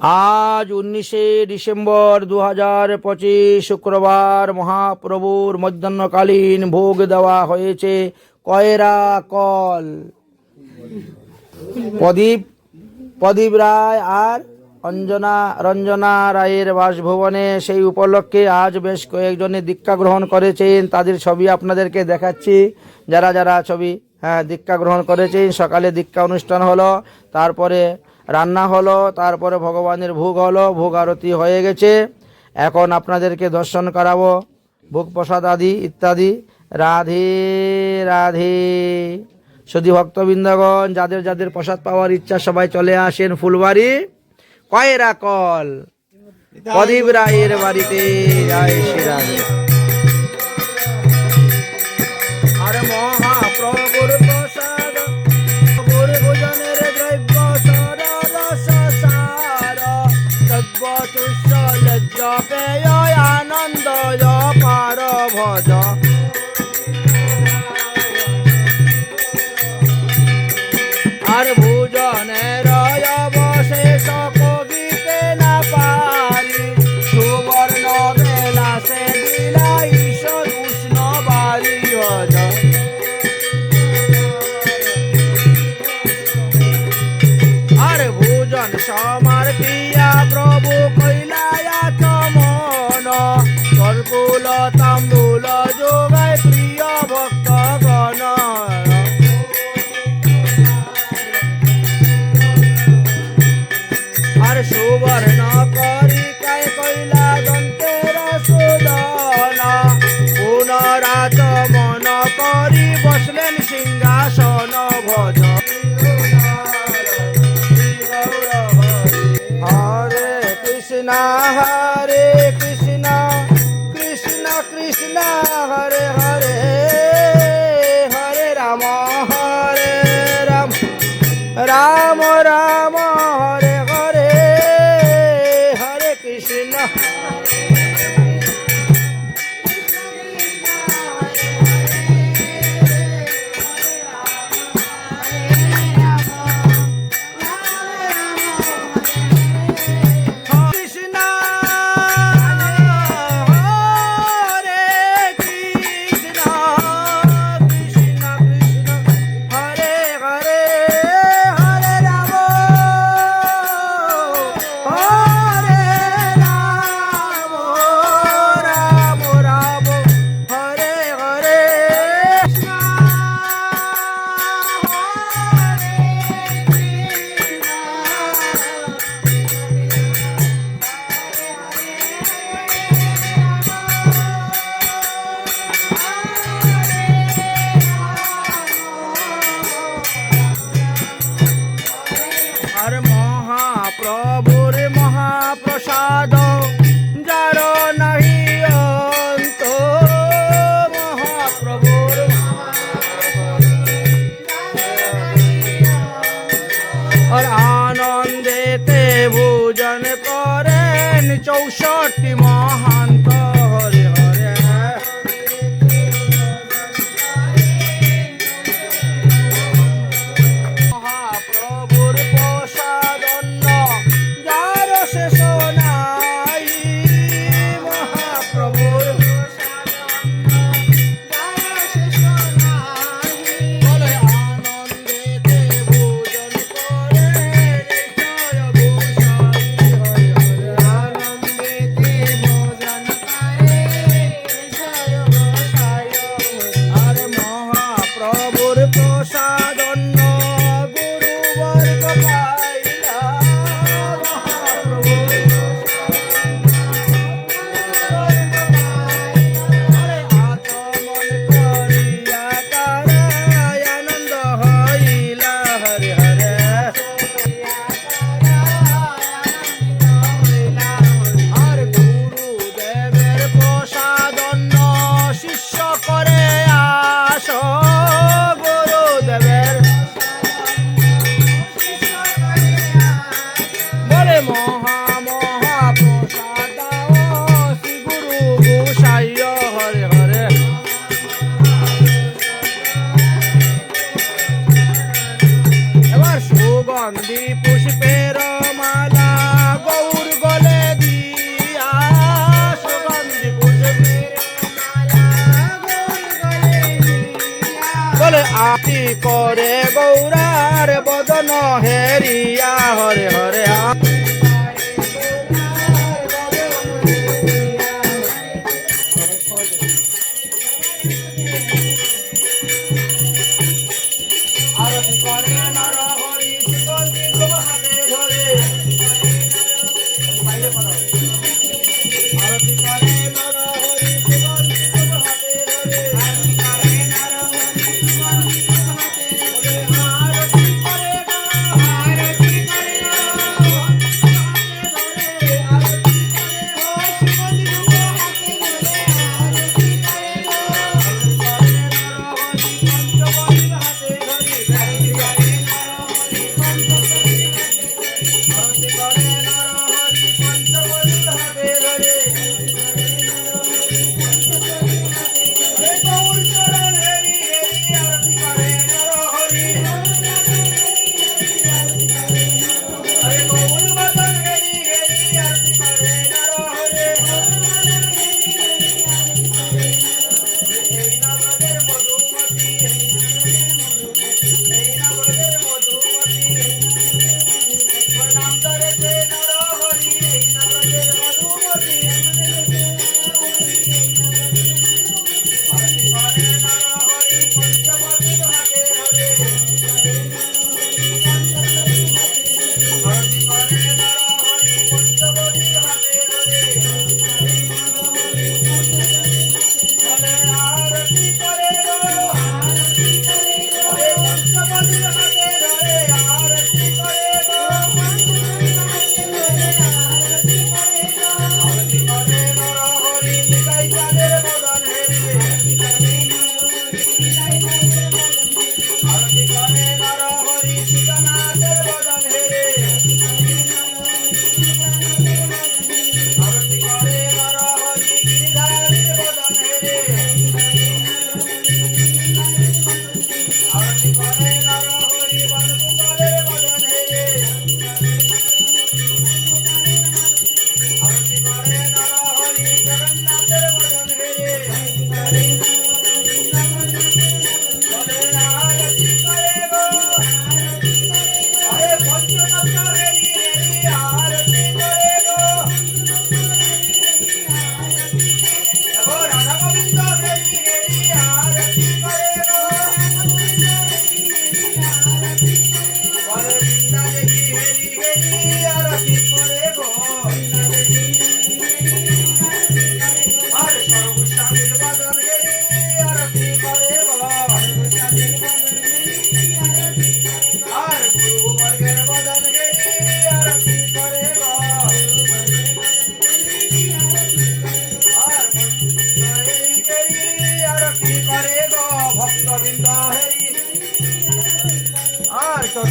আজ উনিশে ডিসেম্বর দু হাজার পঁচিশ শুক্রবার মহাপ্রভুর মধ্যাহ্নকালীন ভোগ দেওয়া হয়েছে। কয়রা কল? প্রদীপ প্রদীপ রায় আর অঞ্জনা, রঞ্জনা রায়ের বাসভবনে সেই উপলক্ষে আজ বেশ কয়েকজনে দীক্ষা গ্রহণ করেছেন। তাদের ছবি আপনাদেরকে দেখাচ্ছি। যারা যারা ছবি হ্যাঁ দীক্ষা গ্রহণ করেছেন, সকালে দীক্ষা অনুষ্ঠান হলো। তারপরে রান্না হলো তারপরে ভগবানের ভোগ হলো ভোগ আরতি হয়ে গেছে। এখন আপনাদেরকে দর্শন করাবো। ভোগ প্রসাদ আদি ইত্যাদি। রাধে রাধে। শুধু ভক্তবৃন্দগণ যাদের যাদের প্রসাদ পাওয়ার ইচ্ছা সবাই চলে আসেন ফুলবাড়ি। কয়রা কল? প্রদীপ রায়ের বাড়িতে। জয় শ্রীরাধে আর Thank you. মহাপ্রভুর মহাপ্রসাদ যার মহাপ্রভুর আতি করে গৌরার বদন হেরিয়া হরে হরে আ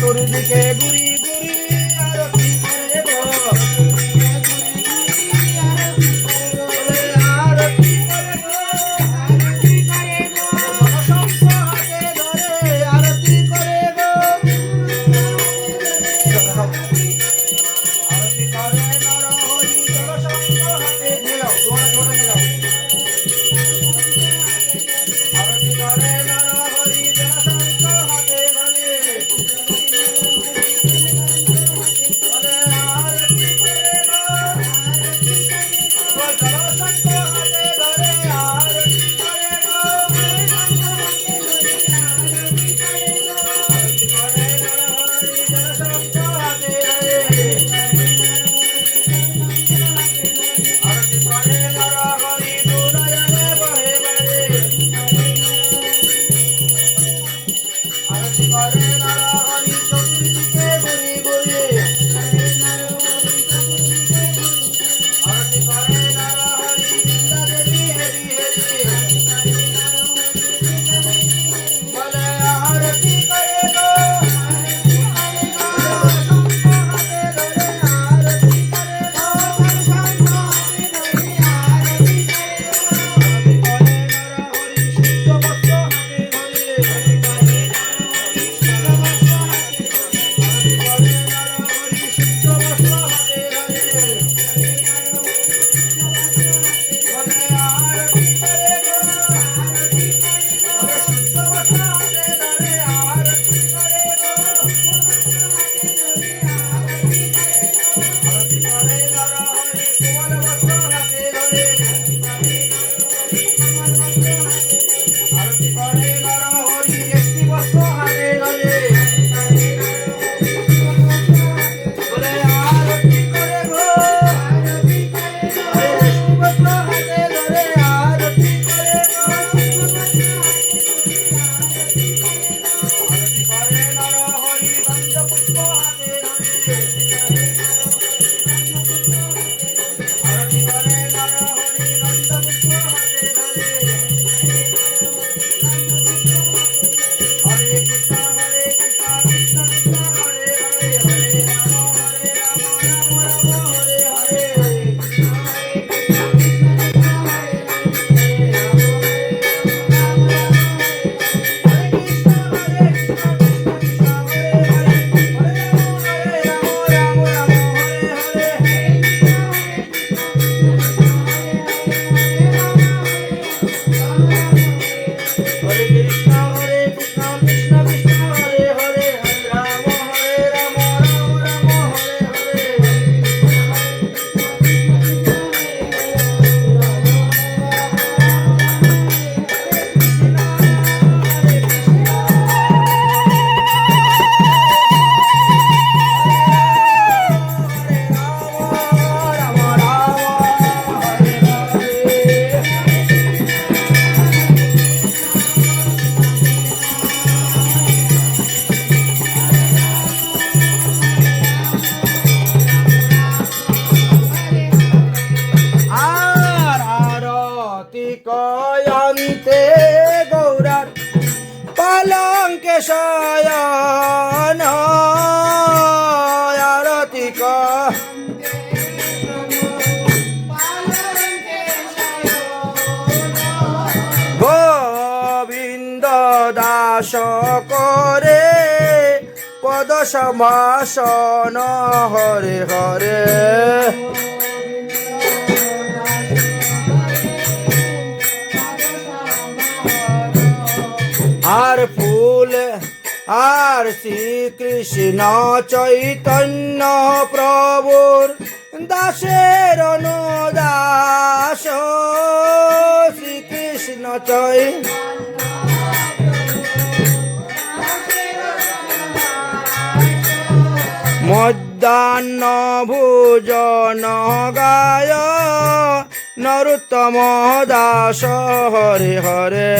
তোর দিকে ঘুরি da da শয়ন আরতি কর গোবিন্দ দাস করে পদ সমাসন হরে হরে। আর শ্রীকৃষ্ণ চৈতন্য প্রভুর দাসের অনুদাস। শ্রীকৃষ্ণ চৈতন্য। মধ্যাহ্ন ভোজন গায় নরুত্তম দাস। হরে হরে।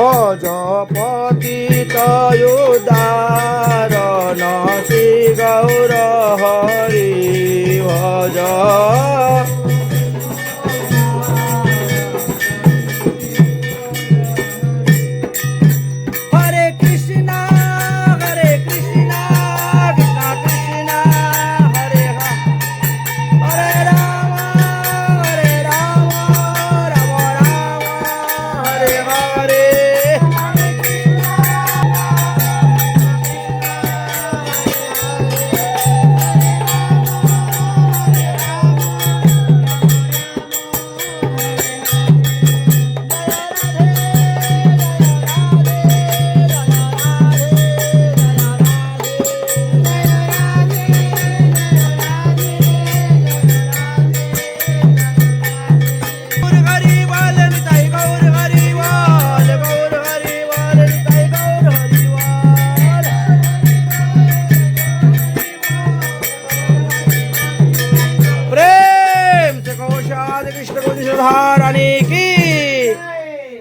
ভজ পতিতয়োদারণ শ্রী গৌর হরি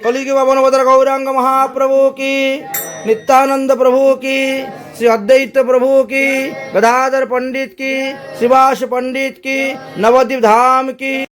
कली के गौरांग महाप्रभु की, नित्यानंद प्रभु की, श्री अद्वैत प्रभु की, गदाधर पंडित की, शिवाश पंडित की नवदीप धाम की।